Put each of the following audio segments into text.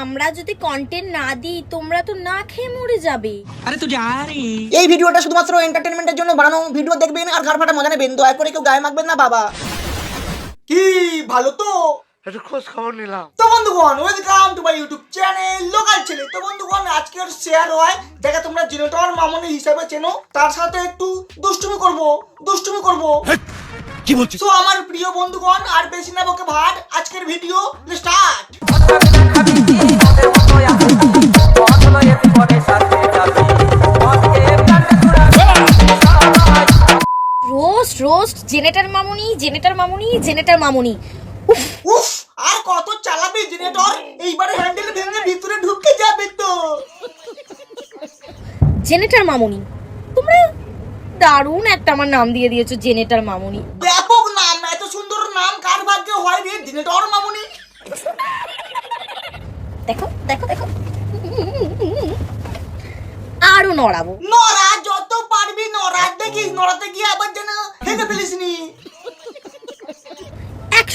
আমরা যদি কন্টেন্ট না দিই তোমরা তো না খেয়ে মরে যাবে। আরে তুই আরে এই ভিডিওটা শুধুমাত্র এন্টারটেইনমেন্টের জন্য বানানো। ভিডিও দেখবেন আর ঘর ফাটা মজা নেবেন। দয়া করে কেউ গায়ে মাখবেন না বাবা। কি ভালো তো? একটু খোঁজ খবর নিলাম। তো বন্ধুগণ welcome to my YouTube channel local ছেলে তো বন্ধুগণ আজকে আর শেয়ার হয় যাকে তোমরা জিনোটর মামনি হিসাবে চেনো। তার সাথে একটু দুষ্টুমি করব দুষ্টুমি করব। কি বলছিস? তো আমার প্রিয় বন্ধুগণ আর বেশি না বকে ভাত আজকের ভিডিও স্টার্ট রোস্ট রোস্ট জেনেটার মামুনি জেনেটার মামুনি জেনেটার মামুনি। উফ উফ আর কত চালাবি জেনারেটর এইবারে হ্যান্ডেল ভেঙে ভিতরে ঢুকে যাবে তো। জেনেটার মামুনি তোমরা দারুণ একটা আমার নাম দিয়ে দিয়েছ জেনেটার মামুনি। ব্যাপক নাম এত সুন্দর নাম কার ভাগ্যে হয় রে জেনারেটর মামুনি? দেখো দেখো দেখো। আরও নড়াবো। নরা যত পারবি নরা দেখিস নড়াতে গিয়ে আবার যেন ভেঙে ফেলিস নি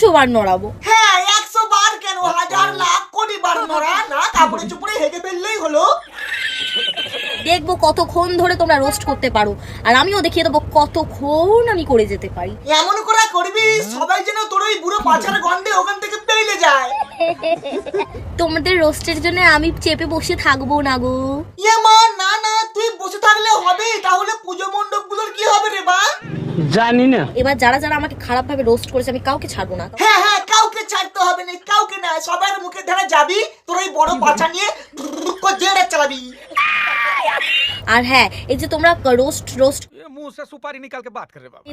একশো বার নড়াবো। হ্যাঁ একশো বার কেন? হাজার লাখ কোটি বার নড়া না কাপড়ে চুপড়ে হেগে ফেললেই হলো। দেখব কতক্ষণ ধরে তোমরা রোস্ট করতে পারো। আর আমিও দেখিয়ে দেবো কতক্ষণ আমি করে যেতে পারি। এমন করে করবি সবাই যেন তোর ওই বুড়ো পাছার গন্ধে ওখান থেকে পেলে যায়। তোমাদের রোস্টের জন্য আমি চেপে বসে থাকব না গো। ইয়ে মা না না তুই বসে থাকলে হবে তাহলে পুজো বা জানি না। এবার যারা যারা আমাকে খারাপ ভাবে রোস্ট করেছে আমি কাউকে ছাড়বো না। হ্যাঁ হ্যাঁ কাউকে ছাড়তে হবে না কাউকে না সবার মুখে ধারা যাবি তোর ওই বড় বাচ্চা নিয়ে জেরে চালাবি। আর হ্যাঁ এই যে তোমরা রোস্ট রোস্ট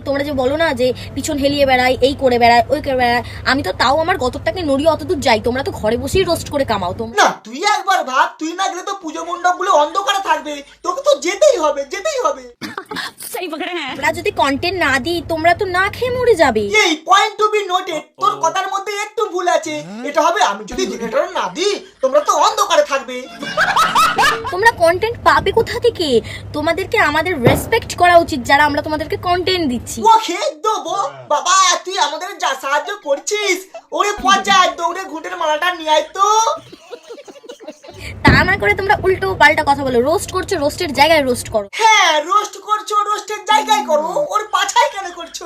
তোমরা যে বলো না যে পিছন হেলিয়ে বেড়ায় এই করে বেড়ায় ওই করে বেড়ায় আমি তো তাও আমার গতরটাকে নড়িয়ে অতদূর যাই তোমরা তো ঘরে বসেই রোস্ট করে কামাও তো না তুই একবার ভাব তুই না গেলে তো পুজো মণ্ডপগুলো অন্ধকারে থাকবে তোকে তো যেতেই হবে যেতেই হবে। আমরা যদি কন্টেন্ট না দিই তোমরা তো না খেয়ে মরে যাবে। এই পয়েন্ট টু বি নোটেড তোর কথার মধ্যে একটু ভুল আছে। এটা হবে আমি যদি জেনারেটর না দিই তোমরা তো অন্ধকারে থাকবে। তোমরা কন্টেন্ট পাবে কোথা থেকে? তোমাদেরকে আমাদের রেসপেক্ট করা উচিত যারা আমরা তোমাদেরকে কন্টেন্ট দিচ্ছি। ও খেয়ে দেবো। বাবা তুই আমাদের যা সাহায্য করছিস ওরে পচা দৌড়ে ঘুঁটের মালাটা নিয়ে আয় তো। তা না করে তোমরা উল্টো পাল্টা কথা বলো। রোস্ট করছ রোস্টের জায়গায় রোস্ট করো। হ্যাঁ রোস্ট করছ রোস্টের জায়গায় করো ওর পাছায় কেন করছ?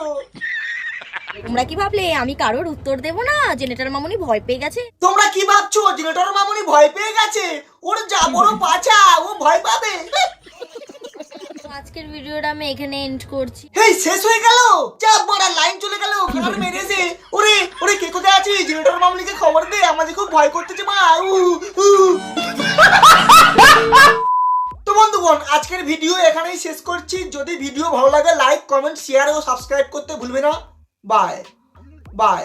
তোমরা কি ভাবলে? আমি কারোর উত্তর দেবো না? জেনেটার মামুনি ভয় পেয়ে গেছে। তোমরা কি ভাবছ? জেনারেটর মামুনি ভয় পেয়ে গেছে? ওর যা বড় পাছা ও ভয় পাবে। আজকের ভিডিওটা আমি এখানে এন্ড করছি। এই শেষ হয়ে গেল? যা বড় লাইন চলে গেল। কারণ মেরেছে। ওরে ওরে কে কোথায় আছিস? জেনেটার মামুনিকে খবর দে। আমাদের খুব ভয় করতেছে ভিডিও এখানেই শেষ করছি। যদি ভিডিও ভালো লাগে লাইক কমেন্ট শেয়ার ও সাবস্ক্রাইব করতে ভুলবে না। Bye bye